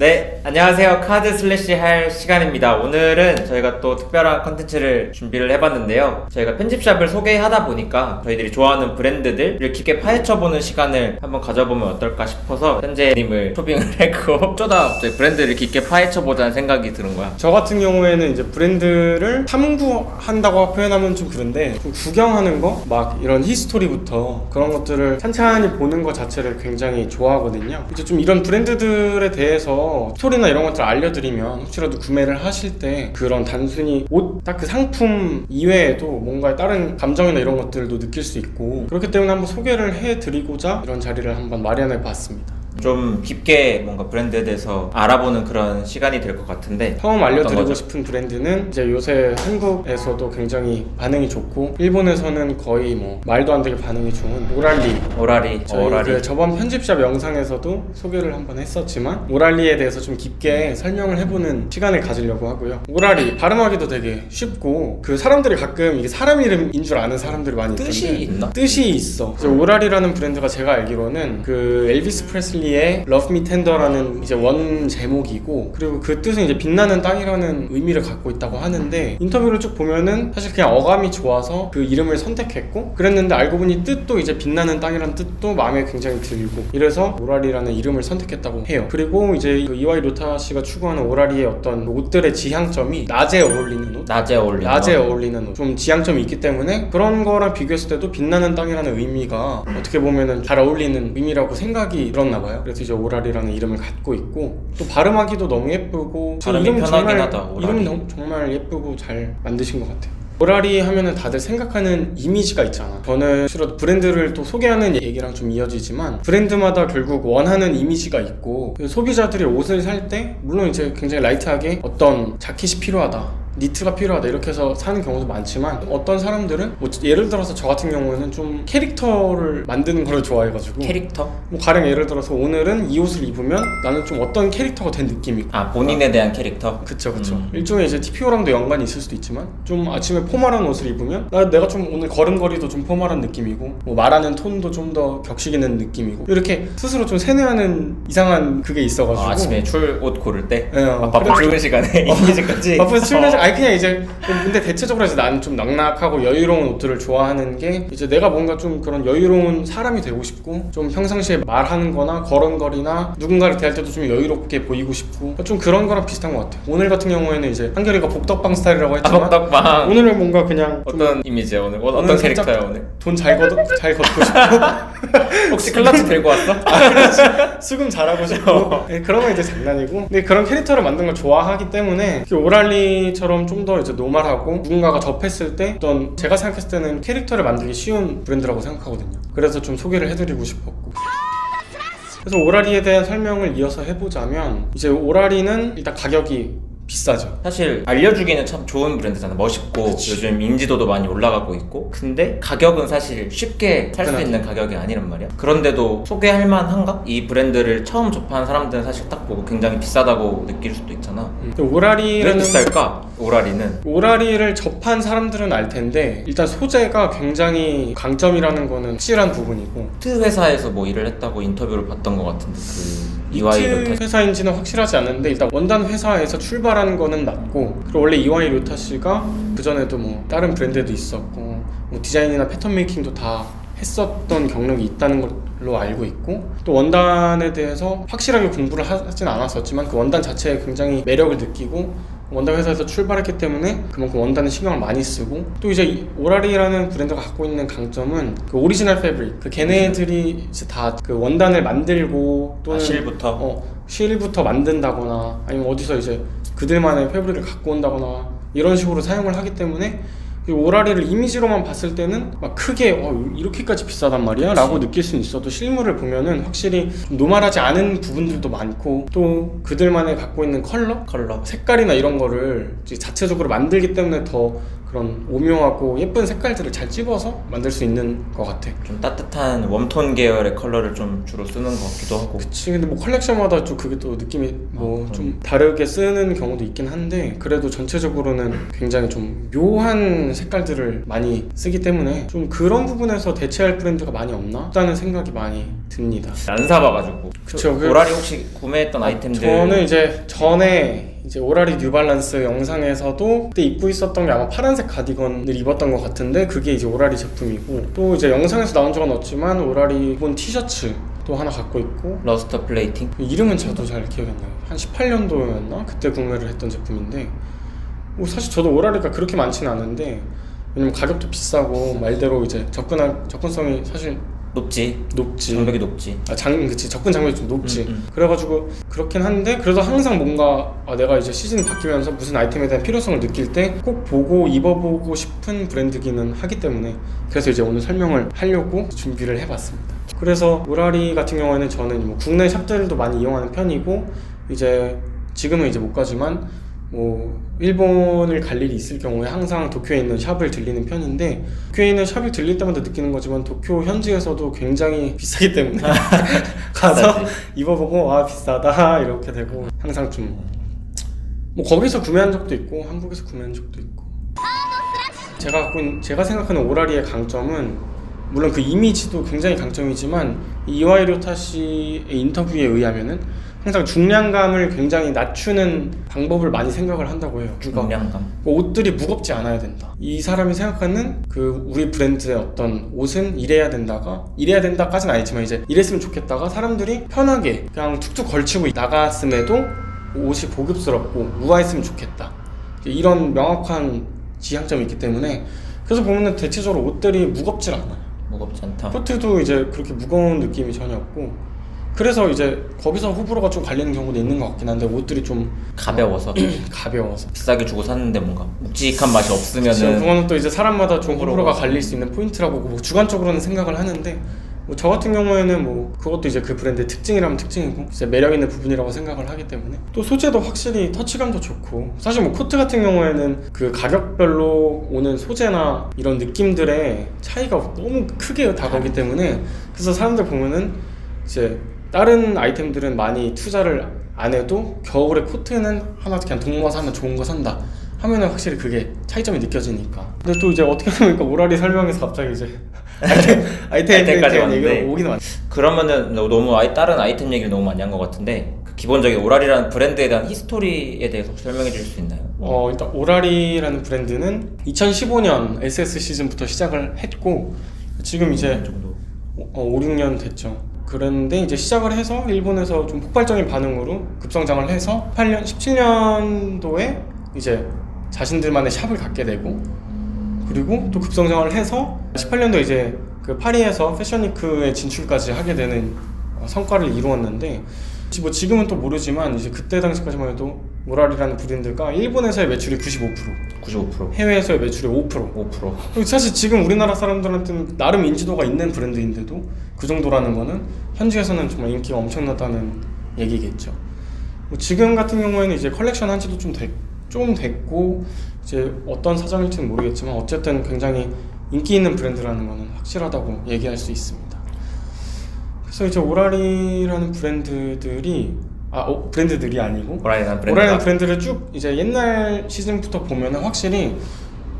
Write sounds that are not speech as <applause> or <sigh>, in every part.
네, 안녕하세요. 카드 슬래시 할 시간입니다. 오늘은 저희가 또 특별한 컨텐츠를 준비를 해봤는데요. 저희가 편집샵을 소개하다 보니까 저희들이 좋아하는 브랜드들을 깊게 파헤쳐보는 시간을 한번 가져보면 어떨까 싶어서 현재님을 초빙을 <laughs> 했고 쪼다 저희 브랜드를 깊게 파헤쳐보자는 생각이 드는 거야. 저 같은 경우에는 이제 브랜드를 탐구한다고 표현하면 좀 그런데 좀 구경하는 거 막 이런 히스토리부터 그런 것들을 찬찬히 보는 것 자체를 굉장히 좋아하거든요. 이제 좀 이런 브랜드들에 대해서 스토리나 이런 것들을 알려드리면 혹시라도 구매를 하실 때 그런 단순히 옷 딱 그 상품 이외에도 뭔가 다른 감정이나 이런 것들도 느낄 수 있고 그렇기 때문에 한번 소개를 해드리고자 이런 자리를 한번 마련해 봤습니다. 좀 깊게 뭔가 브랜드에 대해서 알아보는 그런 시간이 될 것 같은데 처음 알려드리고 거죠? 싶은 브랜드는 이제 요새 한국에서도 굉장히 반응이 좋고 일본에서는 거의 뭐 말도 안 되게 반응이 좋은 오랄리 오라리, 저희 오라리. 그 저번 편집샵 영상에서도 소개를 한번 했었지만 오랄리에 대해서 좀 깊게 설명을 해보는 시간을 가지려고 하고요 오랄리 발음하기도 되게 쉽고 그 사람들이 가끔 이게 사람 이름인 줄 아는 사람들이 많이 있던데 뜻이 있나? 뜻이 있어. 이제 오랄이라는 브랜드가 제가 알기로는 그 엘비스 프레슬리 의 Love Me Tender라는 이제 원 제목이고 그리고 그 뜻은 이제 빛나는 땅이라는 의미를 갖고 있다고 하는데 인터뷰를 쭉 보면은 사실 그냥 어감이 좋아서 그 이름을 선택했고 그랬는데 알고 보니 뜻도 이제 빛나는 땅이라는 뜻도 마음에 굉장히 들고 이래서 오랄이라는 이름을 선택했다고 해요. 그리고 이제 그 이와이 로타 씨가 추구하는 오랄이의 어떤 옷들의 지향점이 낮에 어울리는 옷 낮에 어울리는 낮에 거. 어울리는 옷. 좀 지향점이 있기 때문에 그런 거랑 비교했을 때도 빛나는 땅이라는 의미가 어떻게 보면은 잘 어울리는 의미라고 생각이 들었나 봐요. 그래서 이제 오랄이라는 이름을 갖고 있고 또 발음하기도 너무 예쁘고 발음이 이름 편하긴 정말 하다, 오랄이. 이름 너무- 정말 예쁘고 잘 만드신 것 같아요. 오랄이 하면은 다들 생각하는 이미지가 있잖아. 저는 실은 브랜드를 또 소개하는 얘기랑 좀 이어지지만 브랜드마다 결국 원하는 이미지가 있고 그 소비자들이 옷을 살 때 물론 이제 굉장히 라이트하게 어떤 자켓이 필요하다. 니트가 필요하다 이렇게 해서 사는 경우도 많지만 어떤 사람들은 뭐 예를 들어서 저 같은 경우에는 좀 캐릭터를 만드는 걸 좋아해가지고 캐릭터? 뭐 가령 예를 들어서 오늘은 이 옷을 입으면 나는 좀 어떤 캐릭터가 된 느낌이고 아 본인에 대한 캐릭터? 그쵸 그쵸 음. 일종의 이제 TPO랑도 연관이 있을 수도 있지만 좀 아침에 포멀한 옷을 입으면 나 내가 좀 오늘 걸음걸이도 좀 포멀한 느낌이고 뭐 말하는 톤도 좀 더 격식 있는 느낌이고 이렇게 스스로 좀 세뇌하는 이상한 그게 있어가지고 아, 아침에 출 옷 고를 때? 네, 어. 아, 바쁜 그래서- 출근 시간에 이미지까지? 바쁜 출근 아니 그냥 이제 근데 대체적으로 이제 나는 좀 낙낙하고 여유로운 옷들을 좋아하는 게 이제 내가 뭔가 좀 그런 여유로운 사람이 되고 싶고 좀 평상시에 말하는 거나 걸음걸이나 누군가를 대할 때도 좀 여유롭게 보이고 싶고 좀 그런 거랑 비슷한 것 같아요 오늘 같은 경우에는 이제 한결이가 복덕방 스타일이라고 했지만 아박덕방 오늘은 뭔가 그냥 좀 어떤 이미지야 오늘? 어, 어떤 살짝- 캐릭터야 오늘? 돈잘 걷, 잘 걷고 싶고 <laughs> 혹시 클러치 들고 왔어? 수금 잘하고 싶고 <laughs> 네, 그런 건 이제 장난이고 근데 그런 캐릭터를 만든 걸 좋아하기 때문에 그 오랄리처럼 좀 더 이제 노멀하고 누군가가 접했을 때 어떤 제가 생각했을 때는 캐릭터를 만들기 쉬운 브랜드라고 생각하거든요. 그래서 좀 소개를 해드리고 싶었고. 그래서 오라리에 대한 설명을 이어서 해보자면 이제 오라리는 일단 가격이 비싸죠 사실 알려주기는 참 좋은 브랜드잖아 멋있고 요즘 인지도도 많이 올라가고 있고 근데 가격은 사실 쉽게 살 수. 있는 가격이 아니란 말이야 그런데도 소개할 만한가? 이 브랜드를 처음 접한 사람들은 사실 딱 보고 굉장히 비싸다고 느낄 수도 있잖아 음. 왜 오라리라는 비쌀까? 오라리는 오라리를 접한 사람들은 알 텐데 일단 소재가 굉장히 강점이라는 거는 확실한 부분이고 트 회사에서 뭐 일을 했다고 인터뷰를 봤던 것 같은데 그 이와이 로타 회사인지는 확실하지 않은데 일단 원단 회사에서 출발하는 거는 맞고 그리고 원래 이와이 로타 씨가 그 전에도 뭐 다른 브랜드도 있었고 뭐 디자인이나 패턴 메이킹도 다 했었던 경력이 있다는 걸로 알고 있고 또 원단에 대해서 확실하게 공부를 하진 않았었지만 그 원단 자체에 굉장히 매력을 느끼고 원단 회사에서 출발했기 때문에 그만큼 원단에 신경을 많이 쓰고 또 이제 이 오라리라는 브랜드가 갖고 있는 강점은 그 오리지널 패브릭 그 걔네들이 이제 다 그 원단을 만들고 또는 아, 실부터? 어, 실부터 만든다거나 아니면 어디서 이제 그들만의 패브릭을 갖고 온다거나 이런 식으로 사용을 하기 때문에 이 오라리를 이미지로만 봤을 때는 막 크게 어, 이렇게까지 비싸단 말이야? 라고 느낄 수는 있어도 실물을 보면은 확실히 좀 노멀하지 않은 부분들도 많고 또 그들만의 갖고 있는 컬러? 컬러. 색깔이나 이런 거를 자체적으로 만들기 때문에 더 그런 오묘하고 예쁜 색깔들을 잘 집어서 만들 수 있는 것 같아. 좀 따뜻한 웜톤 계열의 컬러를 좀 주로 쓰는 것 같기도 하고. 그치. 근데 뭐 컬렉션마다 좀 그게 또 느낌이 뭐 아, 좀 다르게 쓰는 경우도 있긴 한데 그래도 전체적으로는 굉장히 좀 묘한 색깔들을 많이 쓰기 때문에 좀 그런 부분에서 대체할 브랜드가 많이 없나? 라는 생각이 많이 듭니다. 안 사봐가지고. 그쵸, 그 그- 오라리 혹시 구매했던 아이템들? 저는 이제 전에 이제 오라리 뉴발란스 영상에서도 그때 입고 있었던 게 아마 파란색 가디건을 입었던 것 같은데 그게 이제 오라리 제품이고 또 이제 영상에서 나온 적은 없지만 오라리 본 티셔츠 또 하나 갖고 있고 러스터 플레이팅 이름은 저도 잘 기억이 안 나요. 한 18년도였나? 그때 구매를 했던 제품인데 뭐 사실 저도 오라리가 그렇게 많지는 않은데 왜냐면 가격도 비싸고 말대로 이제 접근할 접근성이 사실 높지 높지. 장벽이 높지 아, 장, 그치 접근 장벽이 좀 높지. 음, 음. 그래가지고 그렇긴 한데 그래도 항상 뭔가 아, 내가 이제 시즌이 바뀌면서 무슨 아이템에 대한 필요성을 느낄 때 꼭 보고 입어보고 싶은 브랜드기는 하기 때문에 그래서 이제 오늘 설명을 하려고 준비를 해봤습니다. 그래서 오라리 같은 경우에는 저는 뭐 국내 샵들도 많이 이용하는 편이고 이제 지금은 이제 못 가지만 뭐 일본을 갈 일이 있을 경우에 항상 도쿄에 있는 샵을 들리는 편인데 도쿄에 있는 샵을 들릴 때마다 느끼는 거지만 도쿄 현지에서도 굉장히 <laughs> 비싸기 때문에 <laughs> 가서. 입어보고 아 비싸다 이렇게 되고 항상 좀 뭐 거기서 구매한 적도 있고 한국에서 구매한 적도 있고 제가 갖고 있는, 제가 생각하는 오라리의 강점은 물론 그 이미지도 굉장히 강점이지만 이 이와이 료타 씨의 인터뷰에 의하면은 항상 중량감을 굉장히 낮추는 방법을 많이 생각을 한다고 해요. 그러니까 중량감 뭐 옷들이 무겁지 않아야 된다. 이 사람이 생각하는 그 우리 브랜드의 어떤 옷은 이래야 된다가 이래야 된다까지는 아니지만 이제 이랬으면 좋겠다가 사람들이 편하게 그냥 툭툭 걸치고 나갔음에도 옷이 보급스럽고 우아했으면 좋겠다. 이런 명확한 지향점이 있기 때문에 그래서 보면은 대체적으로 옷들이 무겁질 않아요. 무겁지 않다 코트도 이제 그렇게 무거운 느낌이 전혀 없고 그래서 이제 거기서 호불호가 좀 갈리는 경우도 있는 것 같긴 한데 옷들이 좀 가벼워서? 가벼워서. 비싸게 주고 샀는데 뭔가 묵직한 맛이 지금 없으면은 그거는 또 이제 사람마다 좀 호불호가 호불호가 갈릴 수 있는 포인트라고 뭐 주관적으로는 생각을 하는데 뭐 저 같은 경우에는 뭐 그것도 이제 그 브랜드의 특징이라면 특징이고 이제 매력 있는 부분이라고 생각을 하기 때문에 또 소재도 확실히 터치감도 좋고 사실 뭐 코트 같은 경우에는 그 가격별로 오는 소재나 이런 느낌들의 차이가 너무 크게 다가오기 때문에 그래서 사람들 보면은 이제 다른 아이템들은 많이 투자를 안 해도 겨울에 코트는 하나 그냥 돈 모아서 하면 좋은 거 산다 하면은 확실히 그게 차이점이 느껴지니까 근데 또 이제 어떻게 보니까 오라리 설명에서 갑자기 이제 <laughs> 아이템 아이템까지 왔는데. 오기는 많 그러면은 너- 너무 아이, 다른 아이템 얘기를 너무 많이 한 것 같은데 그 기본적인 오라리라는 브랜드에 대한 히스토리에 대해서 혹시 설명해 줄수 있나요? 어 일단 오라리라는 브랜드는 2015년 SS 시즌부터 시작을 했고 지금 이제 정도 어, 5, 6년 됐죠. 그런데 이제 시작을 해서 일본에서 좀 폭발적인 반응으로 급성장을 해서 8년, 17년도에 이제 자신들만의 샵을 갖게 되고 그리고 또 급성장을 해서 18년도 이제 그 파리에서 패션위크에 진출까지 하게 되는 어, 성과를 이루었는데 지- 뭐 지금은 또 모르지만 이제 그때 당시까지만 해도 모랄이라는 브랜드가 일본에서의 매출이 95% 95% 해외에서의 매출의 5% 5% 그리고 사실 지금 우리나라 사람들한테는 나름 인지도가 있는 브랜드인데도 그 정도라는 거는 현지에서는 정말 인기가 엄청나다는 얘기겠죠. 뭐 지금 같은 경우에는 이제 컬렉션 한 지도 좀, 됐, 좀 됐고 이제 어떤 사정일지는 모르겠지만 어쨌든 굉장히 인기 있는 브랜드라는 거는 확실하다고 얘기할 수 있습니다. 그래서 이제 오라리라는 브랜드들이 아 어, 브랜드들이 아니고? 브랜드가. 오라이는 브랜드를 쭉 이제 옛날 시즌부터 보면은 확실히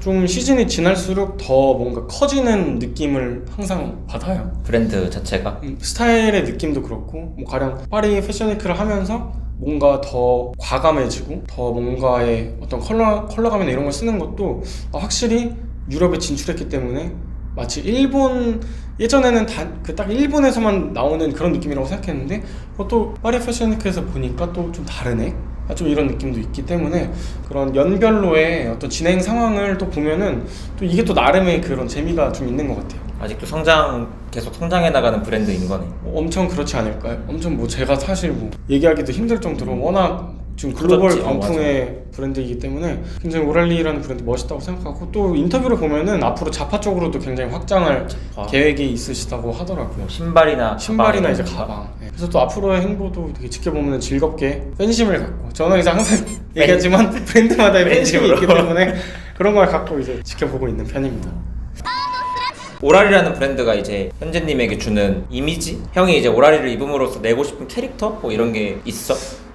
좀 시즌이 지날수록 더 뭔가 커지는 느낌을 항상 받아요. 브랜드 자체가? 음, 스타일의 느낌도 그렇고 뭐 가령 파리 패션위크를 하면서 뭔가 더 과감해지고 더 뭔가의 어떤 컬러 컬러감이나 이런 걸 쓰는 것도 아, 확실히 유럽에 진출했기 때문에 마치 일본 예전에는 그 딱 일본에서만 나오는 그런 느낌이라고 생각했는데 또 파리 패션위크에서 보니까 또 좀 다르네. 아, 좀 이런 느낌도 있기 때문에 그런 연별로의 어떤 진행 상황을 또 보면은 또 이게 또 나름의 그런 재미가 좀 있는 것 같아요. 아직도 성장 계속 성장해 나가는 브랜드인 거네. 뭐 엄청 그렇지 않을까요? 엄청 뭐 제가 사실 뭐 얘기하기도 힘들 정도로 워낙 지금 글로벌 광풍의 브랜드이기 때문에 굉장히 오랄리라는 브랜드 멋있다고 생각하고 또 인터뷰를 보면은 앞으로 자파 쪽으로도 굉장히 확장할 자파. 계획이 있으시다고 하더라고요. 뭐 신발이나 신발이나 가방 이제. 가방. 네. 그래서 또 앞으로의 행보도 되게 지켜보면 즐겁게 팬심을 갖고 저는 이제 항상 <laughs> 얘기하지만 브랜드마다의 팬심이. 있기 때문에 그런 걸 갖고 이제 지켜보고 있는 편입니다. 오라리라는 브랜드가 이제 현재님에게 주는 이미지? 형이 이제 오라리를 입음으로써 내고 싶은 캐릭터? 뭐 이런 게 있어?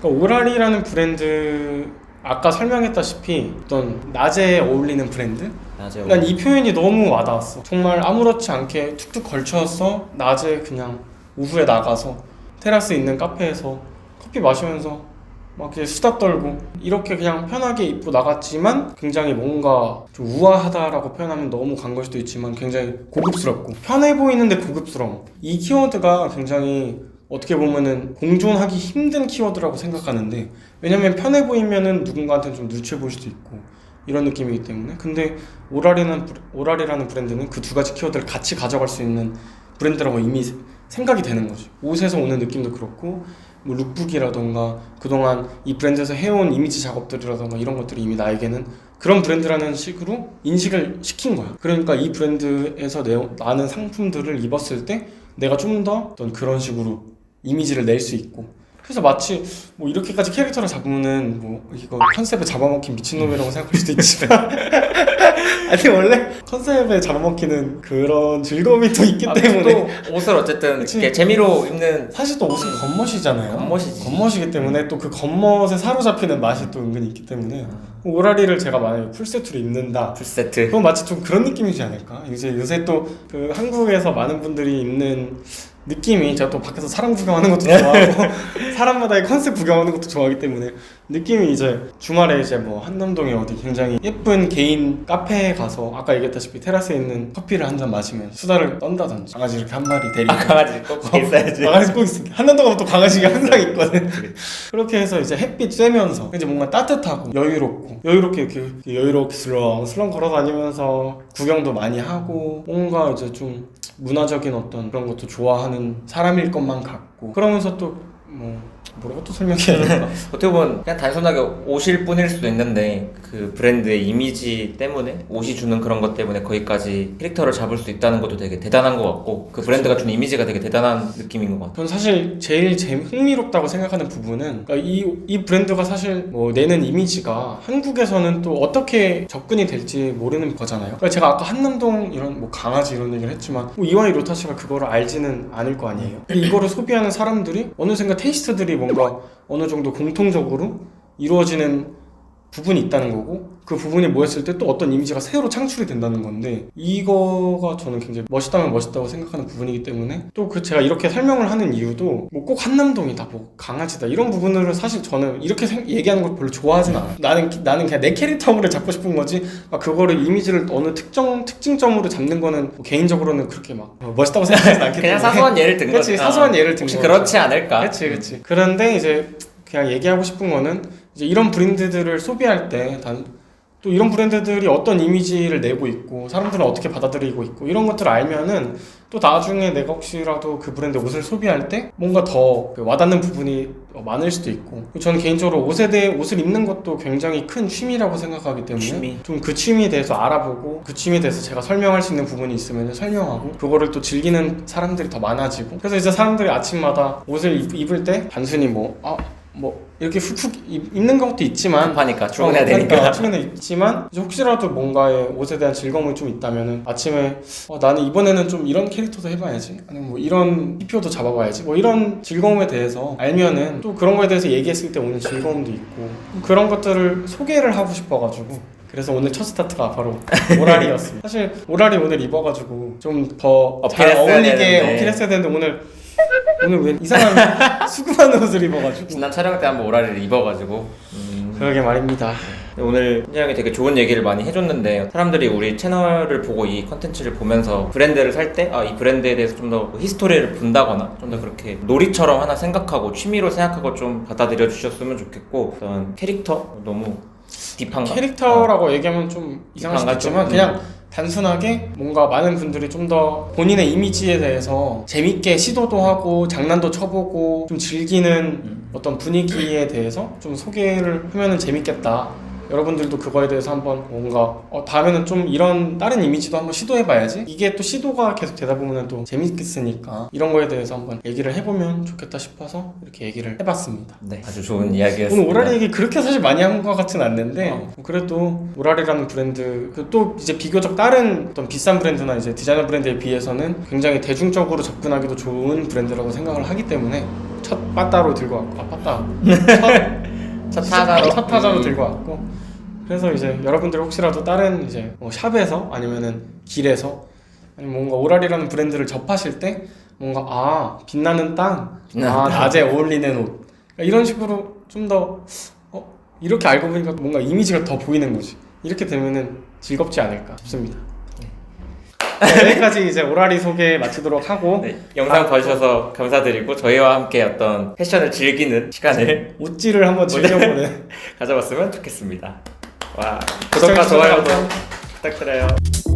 그러니까 오라리라는 브랜드 아까 설명했다시피 어떤 낮에 어울리는 브랜드? 낮에 난 이 표현이 너무 와닿았어. 정말 아무렇지 않게 툭툭 걸쳐서 낮에 그냥 오후에 나가서 테라스 있는 카페에서 커피 마시면서 막 이렇게 수다 떨고 이렇게 그냥 편하게 입고 나갔지만 굉장히 뭔가 좀 우아하다라고 표현하면 너무 간 걸 수도 있지만 굉장히 고급스럽고 편해 보이는데 고급스러움 이 키워드가 굉장히 어떻게 보면은 공존하기 힘든 키워드라고 생각하는데 왜냐면 편해 보이면은 누군가한테는 좀 누추해 보일 수도 있고 이런 느낌이기 때문에. 근데 오랄이라는 오랄이라는 브랜드는 그 두 가지 키워드를 같이 가져갈 수 있는 브랜드라고 이미 생각이 되는 거죠 옷에서 오는 느낌도 그렇고 뭐 룩북이라던가 그동안 이 브랜드에서 해온 이미지 작업들이라던가 이런 것들이 이미 나에게는 그런 브랜드라는 식으로 인식을 시킨 거야. 그러니까 이 브랜드에서 내, 나는 상품들을 입었을 때 내가 좀 더 어떤 그런 식으로 이미지를 낼 수 있고 그래서 마치 뭐 이렇게까지 캐릭터를 잡으면은 뭐 이거 컨셉에 잡아먹힌 미친놈이라고 생각할 수도 있지만 <laughs> 아니 원래 컨셉에 잡아먹히는 그런 즐거움이 또 있기 아, 때문에 또 옷을 어쨌든 그치. 이렇게 재미로 입는 사실 또 옷은 겉멋이잖아요. 겉멋이지. 겉멋이기 때문에 또 그 겉멋에 사로잡히는 맛이 또 은근히 있기 때문에 오라리를 제가 만약에 풀세트로 입는다. 풀세트 그건 마치 좀 그런 느낌이지 않을까? 이제 요새 또 그 한국에서 많은 분들이 입는 느낌이 제가 또 밖에서 사람 구경하는 것도 좋아하고 <laughs> 사람마다의 컨셉 구경하는 것도 좋아하기 때문에 느낌이 이제 주말에 이제 뭐 한남동에 어디 굉장히 예쁜 개인 카페에 가서 아까 얘기했다시피 테라스에 있는 커피를 한 잔 마시면 수다를 떤다든지 강아지 이렇게 한 마리 데리고 아 강아지 꼭 있어야지 강아지 꼭 있습니다. 한남동 가면 또 강아지가 <laughs> 항상 있거든. 그렇게 해서 이제 햇빛 쬐면서 이제 뭔가 따뜻하고 여유롭고 여유롭게 이렇게 여유롭게 슬렁 슬렁 걸어 다니면서 구경도 많이 하고 뭔가 이제 좀 문화적인 어떤 그런 것도 좋아하는 사람일 것만 같고 그러면서 또 뭐 뭐라고 또 설명해야 될까? <laughs> 어떻게 보면 그냥 단순하게 옷일 뿐일 수도 있는데 그 브랜드의 이미지 때문에 옷이 주는 그런 것 때문에 거기까지 캐릭터를 잡을 수 있다는 것도 되게 대단한 것 같고 그 브랜드가 주는 이미지가 되게 대단한 느낌인 것 같아요. 전 사실 제일 재 흥미롭다고 생각하는 부분은 그러니까 이, 이 브랜드가 사실 뭐 내는 이미지가 한국에서는 또 어떻게 접근이 될지 모르는 거잖아요. 그러니까 제가 아까 한남동 이런 뭐 강아지 이런 얘기를 했지만 뭐 이와이 로타시가 그거를 알지는 않을 거 아니에요. 이거를 소비하는 사람들이 어느샌가 테이스트들이 뭔가 어느 정도 공통적으로 이루어지는 부분이 있다는 거고 그 부분이 모였을 때 또 어떤 이미지가 새로 창출이 된다는 건데 이거가 저는 굉장히 멋있다면 멋있다고 생각하는 부분이기 때문에 또 그 제가 이렇게 설명을 하는 이유도 뭐 꼭 한남동이다 뭐 강아지다 이런 부분으로 사실 저는 이렇게 생- 얘기하는 걸 별로 좋아하진 않아요 나는 기- 나는 그냥 내 캐릭터를 잡고 싶은 거지 막 그거를 이미지를 어느 특정 특징점으로 잡는 거는 뭐 개인적으로는 그렇게 막 어, 멋있다고 생각하진 않기 때문에 그냥 사소한 예를 든 거지. 사소한 예를 든 거죠. 그렇지 않을까? 그렇지, 그렇지. 그런데 이제 그냥 얘기하고 싶은 거는 이제 이런 브랜드들을 소비할 때단또 이런 브랜드들이 어떤 이미지를 내고 있고 사람들은 어떻게 받아들이고 있고 이런 것들을 알면은 또 나중에 내가 혹시라도 그 브랜드 옷을 소비할 때 뭔가 더그 와닿는 부분이 더 많을 수도 있고 저는 개인적으로 옷에 대해 옷을 입는 것도 굉장히 큰 취미라고 생각하기 때문에 취미. 좀그 취미에 대해서 알아보고 그 취미에 대해서 제가 설명할 수 있는 부분이 있으면 설명하고 그거를 또 즐기는 사람들이 더 많아지고 그래서 이제 사람들이 아침마다 옷을 입, 입을 때 단순히 뭐 아 뭐 이렇게 훅훅 입- 입는 것도 있지만 급하니까 출근해야 어, 그러니까 되니까. 출근해 있지만 이제 혹시라도 뭔가의 옷에 대한 즐거움이 좀 있다면은 아침에 어, 나는 이번에는 좀 이런 캐릭터도 해봐야지 아니면 뭐 이런 피표도 잡아봐야지 뭐 이런 즐거움에 대해서 알면은 또 그런 거에 대해서 얘기했을 때 오는 즐거움도 있고 그런 것들을 소개를 하고 싶어가지고 그래서 오늘 첫 스타트가 바로 <laughs> 오라리였습니다. 사실 오라리 오늘 입어가지고 좀 더 잘 어필했어야 어울리게 되는데. 어필했어야 되는데 오늘 오늘 왜 이상한 <laughs> 수많은 옷을 입어가지고 지난 촬영 때 한번 오라리를 입어가지고 음, 그러게 말입니다. 오늘 현재 형이 되게 좋은 얘기를 많이 해줬는데 사람들이 우리 채널을 보고 이 컨텐츠를 보면서 브랜드를 살 때 아 이 브랜드에 대해서 좀 더 히스토리를 본다거나 좀 더 그렇게 놀이처럼 하나 생각하고 취미로 생각하고 좀 받아들여 주셨으면 좋겠고 어떤 캐릭터 너무 딥한가? 캐릭터라고 얘기하면 좀 이상할 수도 어. 좀, 있지만 음. 그냥 단순하게 뭔가 많은 분들이 좀 더 본인의 이미지에 대해서 재밌게 시도도 하고 장난도 쳐보고 좀 즐기는 음. 어떤 분위기에 대해서 좀 소개를 하면은 재밌겠다. 여러분들도 그거에 대해서 한번 뭔가 어, 다음에는 좀 이런 다른 이미지도 한번 시도해봐야지 이게 또 시도가 계속 되다 보면 또 재밌겠으니까 이런 거에 대해서 한번 얘기를 해보면 좋겠다 싶어서 이렇게 얘기를 해봤습니다. 네 아주 좋은 이야기였습니다. 오늘 오라리 얘기 그렇게 사실 많이 한 것 같진 않는데 어. 그래도 오라리라는 브랜드 그또 이제 비교적 다른 어떤 비싼 브랜드나 이제 디자이너 브랜드에 비해서는 굉장히 대중적으로 접근하기도 좋은 브랜드라고 생각을 하기 때문에 첫 빠따로 들고 왔고 아 빠따 <laughs> 첫 타자로 첫 타자로 음. 들고 왔고 그래서 이제 여러분들 혹시라도 다른 이제 뭐 샵에서 아니면은 길에서 아니면 뭔가 오라리라는 브랜드를 접하실 때 뭔가 아 빛나는 땅, 아 땅. 낮에 어울리는 옷 그러니까 이런 식으로 좀 더 어, 이렇게 알고 보니까 뭔가 이미지가 더 보이는 거지. 이렇게 되면은 즐겁지 않을까 싶습니다. 네, 여기까지 이제 오라리 소개 마치도록 하고 네, 영상 봐주셔서 감사드리고 저희와 함께 어떤 패션을 즐기는 시간을 옷질을 한번 즐겨보는 <laughs> 가져봤으면 좋겠습니다. 와 구독과 좋아요도 부탁드려요.